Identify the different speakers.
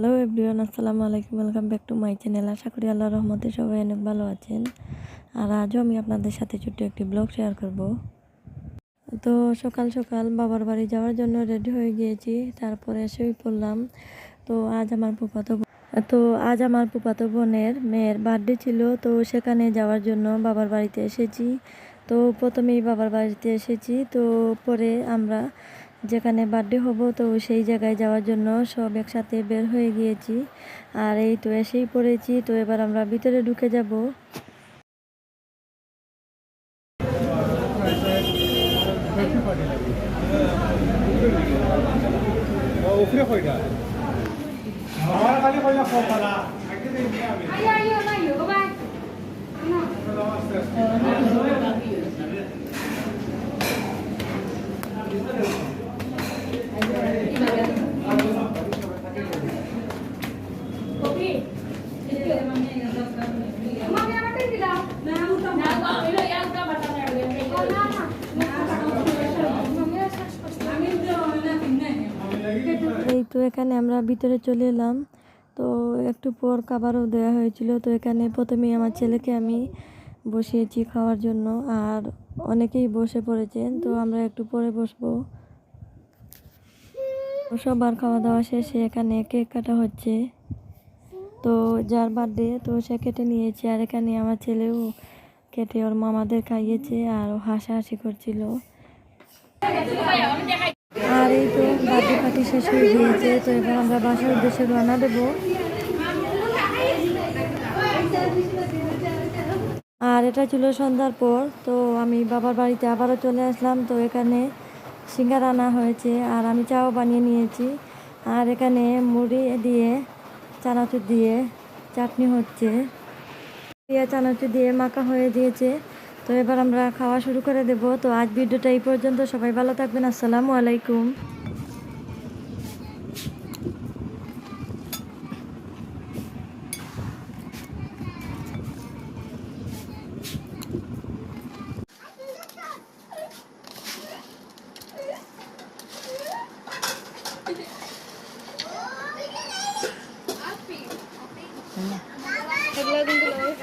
Speaker 1: Hello everyone আসসালামু আলাইকুম welcome back to my channel আশা করি আল্লাহর রহমতে সবাই অনেক ভালো আছেন। আর আজও আমি আপনাদের সাথে ছোট্ট একটি ব্লগ শেয়ার করব। তো সকাল সকাল বাবার বাড়ি যাওয়ার জন্য রেডি হয়ে গিয়েছি, তারপরে এসেই পড়লাম। তো আজ আমার বোন- তো আজ আমার ফুফাতো বোনের মেয়ের বার্থডে ছিল, তো সেখানে যাওয়ার জন্য বাবার বাড়িতে এসেছি। তো প্রথমেই বাবার বাড়িতে এসেছি, তো পরে আমরা যেখানে বার্থডে হব তো সেই জায়গায় যাওয়ার জন্য সব একসাথে বের হয়ে গিয়েছি আর এই তো এসেই পড়েছি তো এবার আমরা ভিতরে ঢুকে যাব
Speaker 2: খালি
Speaker 1: এই তো এখানে আমরা ভিতরে চলে এলাম। তো একটু পর খাবারও দেওয়া হয়েছিল। তো এখানে প্রথমেই আমার ছেলেকে আমি বসিয়েছি খাওয়ার জন্য, আর অনেকেই বসে পড়েছেন তো আমরা একটু পরে বসবো। সবার খাওয়া দাওয়া শেষে এখানে কেক কাটা হচ্ছে। তো যার বার্থডে তো সে কেটে নিয়েছে। আর এখানে আমার ছেলেও কেটে ওর মামাদের খাইয়েছে আর হাসাহাসি করছিল। আর এই তো বার্থডে পার্টি শেষ হয়ে গিয়েছে। তো এবার আমরা বাসার উদ্দেশ্যে রওনা দেবো। আর এটা ছিল সন্ধ্যার পর। তো আমি বাবার বাড়িতে আবারও চলে আসলাম। তো এখানে সিঙ্গার আনা হয়েছে। আর আমি চাও বানিয়ে নিয়েছি। আর এখানে মুড়ি দিয়ে চানাচুর দিয়ে চাটনি হচ্ছে। দিয়ে চানাচুর দিয়ে মাখা হয়ে দিয়েছে তো এবার আমরা খাওয়া শুরু করে দেব। তো আজ ভিডিওটা এই পর্যন্ত। সবাই ভালো থাকবেন। আসসালামু আলাইকুম।
Speaker 3: subscribe and.